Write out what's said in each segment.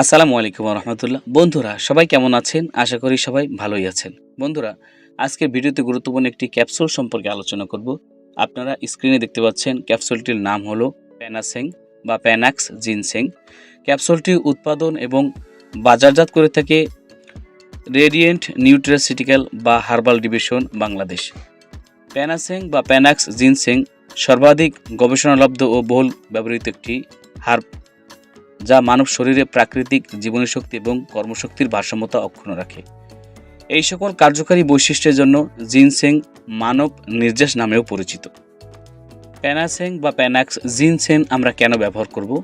আসসালামু আলাইকুম রহমতুল্লাহ বন্ধুরা, সবাই কেমন আছেন? আশা করি সবাই ভালোই আছেন। বন্ধুরা, আজকের ভিডিওতে গুরুত্বপূর্ণ একটি ক্যাপসুল সম্পর্কে আলোচনা করব। আপনারা স্ক্রিনে দেখতে পাচ্ছেন, ক্যাপসুলটির নাম হলো প্যানাসেং বা প্যানাক্স জিনসেং। ক্যাপসুলটি উৎপাদন এবং বাজারজাত করে থাকে রেডিয়েন্ট নিউট্রাসিটিক্যাল বা হার্বাল ডিভিশন, বাংলাদেশ। প্যানাসেং বা প্যানাক্স জিনসেং সর্বাধিক গবেষণালব্ধ ও বহুল ব্যবহৃত একটি হার্ব যা মানব শরীরে প্রাকৃতিক জীবনী শক্তি এবং কর্মশক্তির ভারসাম্যতা অক্ষুণ্ণ রাখে। এই সকল কার্যকারী বৈশিষ্ট্যের জন্য জিনসেং মানব নির্যাস নামেও পরিচিত। প্যানাসেং বা প্যানাক্স জিনসেং আমরা কেন ব্যবহার করব?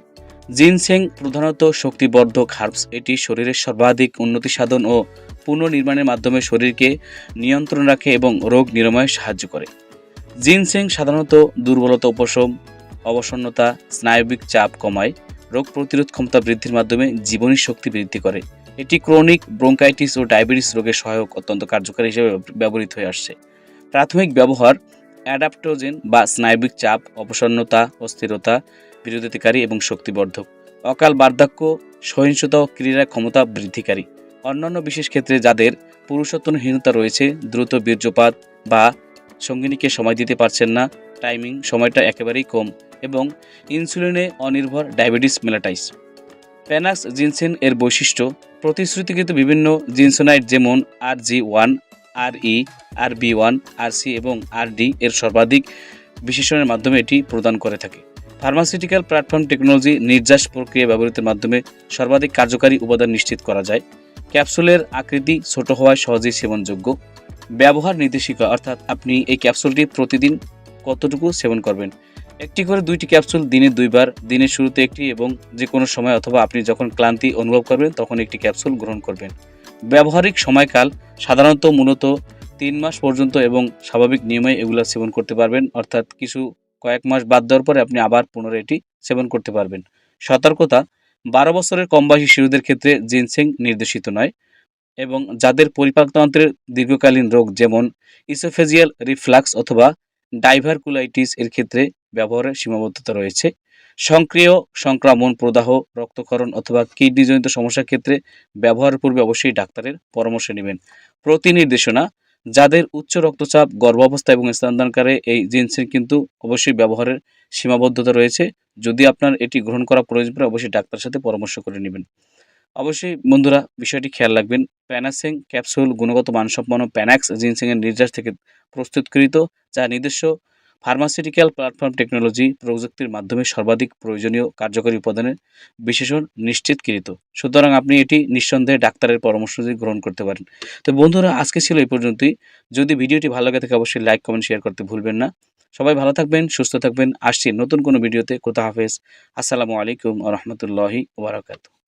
জিনসেং প্রধানত শক্তিবর্ধক হার্বস, এটি শরীরের সর্বাধিক উন্নতি সাধন ও পুনর্নির্মাণের মাধ্যমে শরীরকে নিয়ন্ত্রণ রাখে এবং রোগ নিরাময়ে সাহায্য করে। জিনসেং সাধারণত দুর্বলতা উপশম, অবসন্নতা, স্নায়বিক চাপ কমায় রোগ প্রতিরোধ ক্ষমতা বৃদ্ধির মাধ্যমে জীবনী শক্তি বৃদ্ধি করে। এটি ক্রনিক ব্রোঙ্কাইটিস ও ডায়াবেটিস রোগের সহায়ক অত্যন্ত কার্যকরী হিসেবে ব্যবহৃত হয়ে আসছে। প্রাথমিক ব্যবহার, অ্যাডাপ্টোজেন বা স্নায়বিক চাপ অপসন্নতা অস্থিরতা বিরোধিতাকারী এবং শক্তিবর্ধক, অকাল বার্ধক্য, সহিংসতা ও ক্রীড়া ক্ষমতা বৃদ্ধিকারী। অন্যান্য বিশেষ ক্ষেত্রে যাদের পুরুষত্বহীনতা রয়েছে, দ্রুত বীর্যপাত বা সঙ্গিনীকে সময় দিতে পারছেন না, টাইমিং সময়টা একেবারেই কম। এবং ইনসুলিনে অনির্ভর ডায়াবেটিস মেলাটাইস। প্যানাক্স জিনসেন এর বৈশিষ্ট্য, প্রতিশ্রুতিকৃত বিভিন্ন জিনসোনাইট যেমন R G one, R E, R B one, R C এবং আর ডি এর সর্বাধিক বিশেষণের মাধ্যমে এটি প্রদান করে থাকে। ফার্মাসিউটিক্যাল প্ল্যাটফর্ম টেকনোলজি নির্যাস প্রক্রিয়া ব্যবহৃতের মাধ্যমে সর্বাধিক কার্যকারী উপাদান নিশ্চিত করা যায়। ক্যাপসুলের আকৃতি ছোট হওয়ায় সহজেই সেবনযোগ্য। ব্যবহার নির্দেশিকা, অর্থাৎ আপনি এই ক্যাপসুলটি প্রতিদিন কতটুকু সেবন করবেন? একটি করে দুইটি ক্যাপসুল দিনে দুইবার, দিনের শুরুতে একটি এবং যে কোনো সময় অথবা আপনি যখন ক্লান্তি অনুভব করবেন, তখন একটি ক্যাপসুল গ্রহণ করবেন। ব্যবহারিক সময়কাল সাধারণত মূলত তিন মাস পর্যন্ত এবং স্বাভাবিক নিয়মে এগুলো সেবন করতে পারবেন। অর্থাৎ কিছু কয়েক মাস বাদ দেওয়ার পরে আপনি আবার পুনরায় এটি সেবন করতে পারবেন। সতর্কতা, বারো বছরের কম বয়সী শিশুদের ক্ষেত্রে জিনসেং নির্দেশিত নয় এবং যাদের পরিপাকতন্ত্রের দীর্ঘকালীন রোগ যেমন ইসোফেজিয়াল রিফ্লাক্স অথবা ডাইভারকুলাইটিস এর ক্ষেত্রে ব্যবহারের সীমাবদ্ধতা রয়েছে। সক্রিয় সংক্রমণ, প্রদাহ, রক্তক্ষরণ অথবা কিডনিজনিত সমস্যার ক্ষেত্রে ব্যবহারের পূর্বে অবশ্যই ডাক্তারের পরামর্শ নেবেন। প্রতি নির্দেশনা যাদের উচ্চ রক্তচাপ, গর্ভাবস্থা এবং স্তনদানকারে এই জিন্সের কিন্তু অবশ্যই ব্যবহারের সীমাবদ্ধতা রয়েছে। যদি আপনার এটি গ্রহণ করা প্রয়োজন পড়ে, অবশ্যই ডাক্তারের সাথে পরামর্শ করে নেবেন। অবশ্যই বন্ধুরা, বিষয়টি খেয়াল রাখবেন, প্যানাসিং ক্যাপসুল গুণগত মানসম্পন্ন প্যানাক্স জিনসেংয়ের নির্যাস থেকে প্রস্তুতকৃত, যা নিজস্ব ফার্মাসিউটিক্যাল প্ল্যাটফর্ম টেকনোলজি প্রযুক্তির মাধ্যমে সর্বাধিক প্রয়োজনীয় কার্যকরী উপাদানের বিশেষণ নিশ্চিতকৃত সুতরাং আপনি এটি নিঃসন্দেহে ডাক্তারের পরামর্শ দিয়ে গ্রহণ করতে পারেন। তো বন্ধুরা, আজকে ছিল এই পর্যন্তই। যদি ভিডিওটি ভালো লাগে থাকে অবশ্যই লাইক কমেন্ট শেয়ার করতে ভুলবেন না। সবাই ভালো থাকবেন, সুস্থ থাকবেন। আসছি নতুন কোনো ভিডিওতে। কোথা হাফেজ। আসসালামু আলাইকুম রহমতুল্লাহি ওবরাকাতু